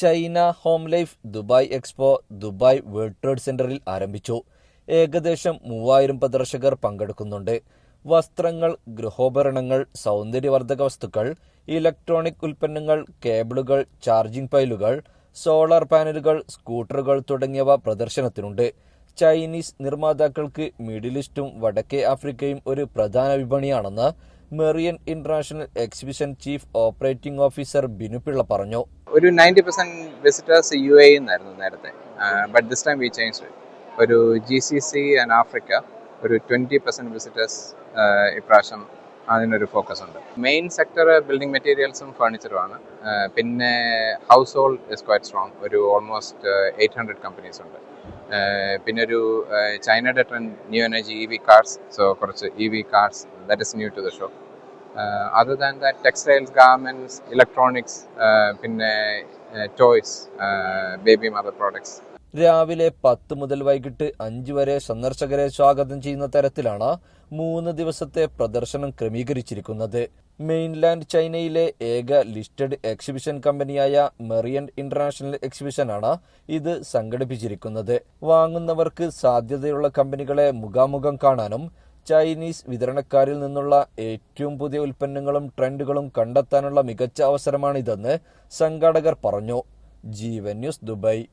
China home life Dubai expo Dubai world trade സെന്ററിൽ ആരംഭിച്ചു. ഏകദേശം മൂവായിരം പ്രദർശകർ പങ്കെടുക്കുന്നുണ്ട്. വസ്ത്രങ്ങൾ ഗൃഹോപകരണങ്ങൾ സൗന്ദര്യവർദ്ധക വസ്തുക്കൾ ഇലക്ട്രോണിക് ഉൽപ്പന്നങ്ങൾ കേബിളുകൾ ചാർജിംഗ് പൈലുകൾ സോളാർ പാനലുകൾ സ്കൂട്ടറുകൾ തുടങ്ങിയവ പ്രദർശനത്തിനുണ്ട്. ചൈനീസ് നിർമ്മാതാക്കൾക്ക് മിഡിൽ ഈസ്റ്റും വടക്കേ ആഫ്രിക്കയും ഒരു പ്രധാന വിപണിയാണെന്ന് Marian international exhibition chief operating officer Binu Pillai പറഞ്ഞു. ഒരു ninety percent visitors U A എന്നായിരുന്നു നേരത്തെ. But this time we change ഒരു G C C and Africa ഒരു ട്വന്റി പെർസെന്റ് വിസിറ്റേഴ്സ് ഇപ്രാവശ്യം അതിനൊരു ഫോക്കസ് ഉണ്ട്. മെയിൻ സെക്ടർ ബിൽഡിംഗ് മെറ്റീരിയൽസും ഫർണിച്ചറുമാണ് പിന്നെ household is quite strong ഒരു ഓൾമോസ്റ്റ് എയ്റ്റ് ഹൺഡ്രഡ് കമ്പനീസ് ഉണ്ട്. പിന്നെ ഒരു ചൈനയുടെ trend new energy E V cars so കുറച്ച് E V cars that is new to the show other than that textiles garments electronics പിന്നെ toys baby mother products രാവിലെ പത്ത് മുതൽ വൈകിട്ട് അഞ്ച് വരെ സന്ദർശകരെ സ്വാഗതം ചെയ്യുന്ന തരത്തിലാണ് മൂന്ന് ദിവസത്തെ പ്രദർശനം ക്രമീകരിച്ചിരിക്കുന്നത്. മെയിൻലാൻഡ് ചൈനയിലെ ഏക ലിസ്റ്റഡ് എക്സിബിഷൻ കമ്പനിയായ മെറിയൻ ഇന്റർനാഷണൽ എക്സിബിഷനാണ് ഇത് സംഘടിപ്പിച്ചിരിക്കുന്നത്. വാങ്ങുന്നവർക്ക് സാധ്യതയുള്ള കമ്പനികളെ മുഖാമുഖം കാണാനും ചൈനീസ് വിതരണക്കാരിൽ നിന്നുള്ള ഏറ്റവും പുതിയ ഉൽപ്പന്നങ്ങളും ട്രെൻഡുകളും കണ്ടെത്താനുള്ള മികച്ച അവസരമാണിതെന്ന് സംഘാടകർ പറഞ്ഞു. Jeevan news Dubai.